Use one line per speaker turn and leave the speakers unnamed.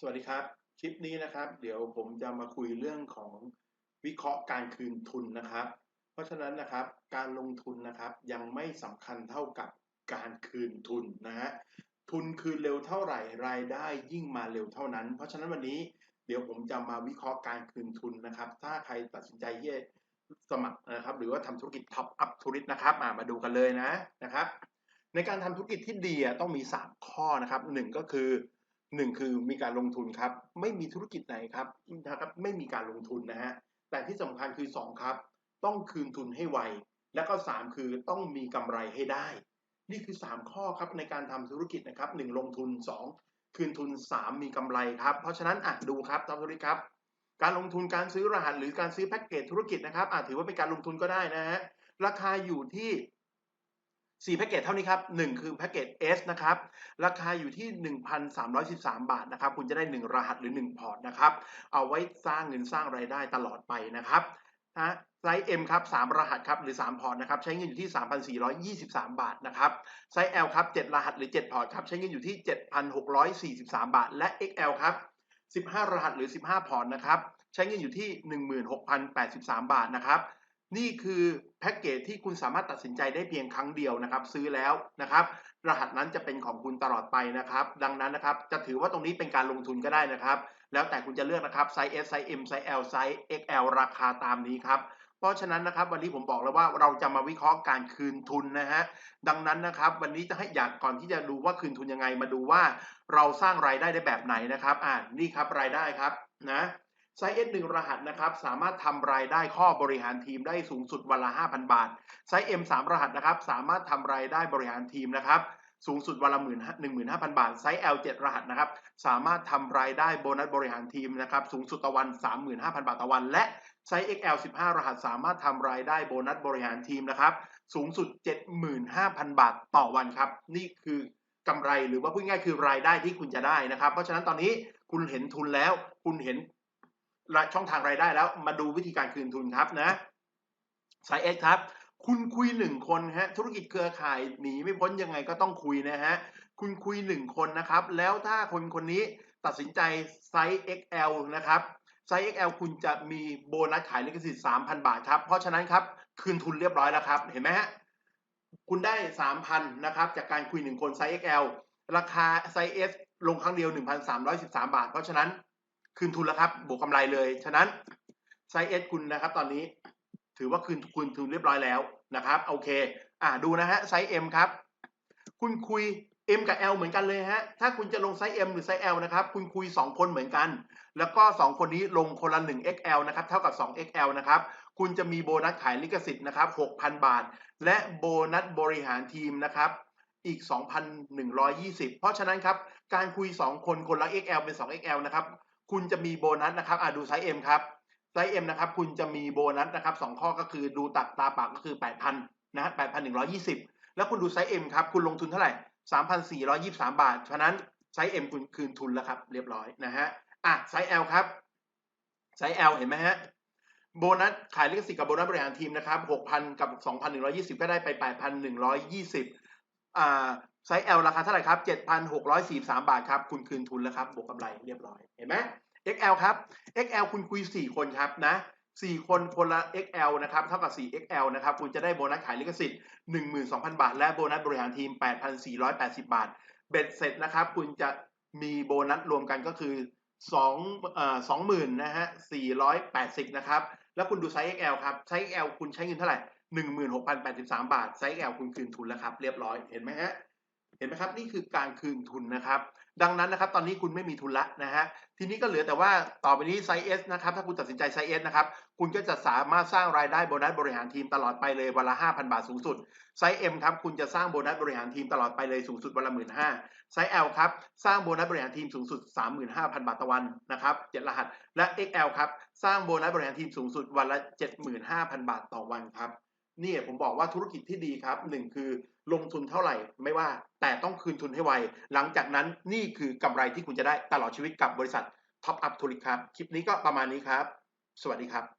สวัสดีครับ คลิปนี้นะครับ เดี๋ยวผมจะมาคุยเรื่องของวิเคราะห์การคืนทุนนะครับ เพราะฉะนั้นนะครับการลงทุนนะครับยังไม่สำคัญเท่ากับการคืนทุนนะฮะทุนคืนเร็วเท่าไหร่รายได้ยิ่งมาเร็วเท่านั้น เพราะฉะนั้นวันนี้เดี๋ยวผมจะมาวิเคราะห์การคืนทุนนะครับ ถ้าใครตัดสินใจที่จะสมัครนะครับ หรือว่าทำธุรกิจท็อปอัพธุรกิจนะครับมาดูกันเลยนะนะครับ ในการทำธุรกิจที่ดีต้องมี 3 ข้อนะครับหนึ่งก็คือ หนึ่งคือมีการลงทุนครับ ไม่มีธุรกิจไหนครับนะครับไม่มีการลงทุนนะฮะแต่ที่สำคัญคือ 2 ครับ ต้องคืนทุนให้ไว แล้วก็ 3 คือต้องมีกำไรให้ได้ นี่คือ 3 ข้อครับในการทำธุรกิจนะครับ 1 ลงทุน 2 คืนทุน 3 มีกำไรครับ เพราะฉะนั้นอะดูครับทำธุรกิจครับ การลงทุนการซื้อรหัสหรือการซื้อแพ็กเกจธุรกิจนะครับอาจถือว่าเป็นการลงทุนก็ได้นะฮะราคาอยู่ที่ 4แพ็กเกจเท่านี้ครับ 1 คือแพ็กเกจ S นะครับ ราคาอยู่ที่ 1,313 บาทนะครับ คุณจะได้ 1 รหัสหรือ 1 พอร์ตนะครับ เอาไว้สร้างเงินสร้างไรายได้ตลอดไปนะครับนะไซส์ M ครับ 3 รหัสครับ หรือ 3 พอร์ตนะครับ ใช้เงินอยู่ที่ 3,423 บาทนะครับ ไซส์ L ครับ 7 รหัสหรือ 7 พอร์ตครับ ใช้เงินอยู่ที่ 7,643 บาท และ XL ครับ 15 รหัสหรือ 15 พอร์ตนะครับ ใช้เงินอยู่ที่ 16,083 บาทนะครับ นี่คือแพ็กเกจที่คุณสามารถตัดสินใจได้เพียงครั้งเดียวนะครับ ซื้อแล้วนะครับ รหัสนั้นจะเป็นของคุณตลอดไปนะครับ ดังนั้นนะครับ จะถือว่าตรงนี้เป็นการลงทุนก็ได้นะครับ แล้วแต่คุณจะเลือกนะครับไซส์ S ไซส์ M ไซส์ L ไซส์ XL ราคาตามนี้ครับเพราะฉะนั้นนะครับวันนี้ผมบอกแล้วว่าเราจะมาวิเคราะห์การคืนทุนนะฮะดังนั้นนะครับ วันนี้จะให้อยากก่อนที่จะดูว่าคืนทุนยังไงมาดูว่า เราสร้างรายได้ได้แบบไหนนะครับ อ่านี่ครับรายได้ครับนะ ไซส์ S 1รหัสนะครับสามารถทำรายได้ข้อบริหารทีมได้สูงสุดวันละ 5,000 บาท ไซส์ M 3รหัสนะครับสามารถทำรายได้บริหารทีมนะครับสูงสุดวันละหมื่นหนึ่งหมื่นห้าพันบาท ไซส์ L 7รหัสนะครับสามารถทำรายได้โบนัสบริหารทีมนะครับสูงสุดต่อวัน 35,000 บาทต่อวัน และไซส์ XL 15 รหัสสามารถทำรายได้โบนัสบริหารทีมนะครับสูงสุด 75,000 บาทต่อวันครับนี่คือกำไรหรือว่าพูดง่ายคือรายได้ที่คุณจะได้นะครับ เพราะฉะนั้นตอนนี้คุณเห็นทุนแล้ว คุณเห็น ช่องทางรายได้แล้ว มาดูวิธีการคืนทุนครับนะสายเอสครับ คุณคุยหนึ่งคนฮะธุรกิจเครือข่ายหนีไม่พ้นยังไงก็ต้องคุยนะฮะคุณคุยหนึ่งคนนะครับ แล้วถ้าคนคนนี้ตัดสินใจไซส์ XL นะครับไซส์ XL คุณจะมีโบนัสขายลิขสิทธิ์3,000 บาทครับ เพราะฉะนั้นครับ คืนทุนเรียบร้อยแล้วครับ เห็นไหมฮะ คุณได้ 3,000 นะครับ จากการคุยหนึ่งคนไซส์ XL ราคาไซส์ S ลงครั้งเดียว 1,313 บาท เพราะฉะนั้น คืนทุนแล้วครับ บวกกาไรเลย ฉะนั้นไซเอสคุณนะครับ ตอนนี้ถือว่าคืนคืนทุนเรียบร้อยแล้วนะครับโอเค อ่าดูนะฮะไซส์ M ครับ คุณคุย M กับ L เหมือนกันเลยฮะ ถ้าคุณจะลงไซส์ M หรือไซส์ L นะครับ คุณคุย 2 คนเหมือนกัน แล้วก็ 2 คนนี้ลงคนละ 1 XL นะครับ เท่ากับ 2 XL นะครับ คุณจะมีโบนัสขายลิขสิทธิ์นะครับ 6,000 บาท และโบนัสบริหารทีมนะครับ อีก 2,120 เพราะฉะนั้นครับ การคุย 2 คนคนละ XL เป็น 2 XL นะครับ คุณจะมีโบนัสนะครับอ่าดูไซส์ M ครับไซส์ M นะครับ คุณจะมีโบนัสนะครับสองข้อก็คือดูตักตาปากก็คือ8,000นนะฮะ8,120แล้วคุณดูไซส์ M ครับ คุณลงทุนเท่าไหร่3,423บาท ฉะนั้นไซส์ M คุณคืนทุนแล้วครับ เรียบร้อยนะฮะอะไซส์ L ครับไซส์ L เห็นไหมฮะโบนัสขายลิขสิทธิ์กับโบนัสบริหารทีมนะครับ6,000 กับ 2,120 ก็ได้ไป 8,120อ่า ไซส์ L ราคาเท่าไหร่ครับ 7,643 บาทครับ คุณคืนทุนแล้วครับ บวกกำไรเรียบร้อย เห็นไหม XL ครับ XL คุณคุย 4 คนครับนะ 4 คนคนละ XL นะครับ เท่ากับ 4 XL นะครับ คุณจะได้โบนัสขายลิขสิทธิ์ 12,000 บาท และโบนัสบริหารทีม 8,480 บาท เบ็ดเสร็จนะครับ คุณจะมีโบนัสรวมกันก็คือ2เอ่อ20,000นะฮะ480 นะครับ แล้วคุณดูไซส์ XL ครับ ไซส์ XL คุณใช้เงินเท่าไหร่16,083 บาท ไซส์ XL คุณคืนทุนแล้วครับ เรียบร้อย เห็นไหมฮะ เห็นไหมครับนี่คือการคืนทุนนะครับ ดังนั้นนะครับ ตอนนี้คุณไม่มีทุนละนะฮะทีนี้ก็เหลือแต่ว่าต่อไปนี้ไซส์ S นะครับ ถ้าคุณตัดสินใจไซส์ S นะครับ คุณก็จะสามารถสร้างรายได้โบนัสบริหารทีมตลอดไปเลยวันละ 5,000 บาทสูงสุดไซส์ M ครับคุณจะสร้างโบนัสบริหารทีมตลอดไปเลยสูงสุดวันละหมื่นห้าไซส์ L ครับสร้างโบนัสบริหารทีมสูงสุด 35,000 บาทต่อวันนะครับ7รหัสและ XL ครับสร้างโบนัสบริหารทีมสูงสุดวันละ 75,000 บาทต่อวันครับ นี่ผมบอกว่าธุรกิจที่ดีครับหนึ่งคือลงทุนเท่าไหร่ไม่ว่าแต่ต้องคืนทุนให้ไว หลังจากนั้นนี่คือกำไรที่คุณจะได้ตลอดชีวิตกับบริษัทท็อปอัพธุรกิจครับ คลิปนี้ก็ประมาณนี้ครับ สวัสดีครับ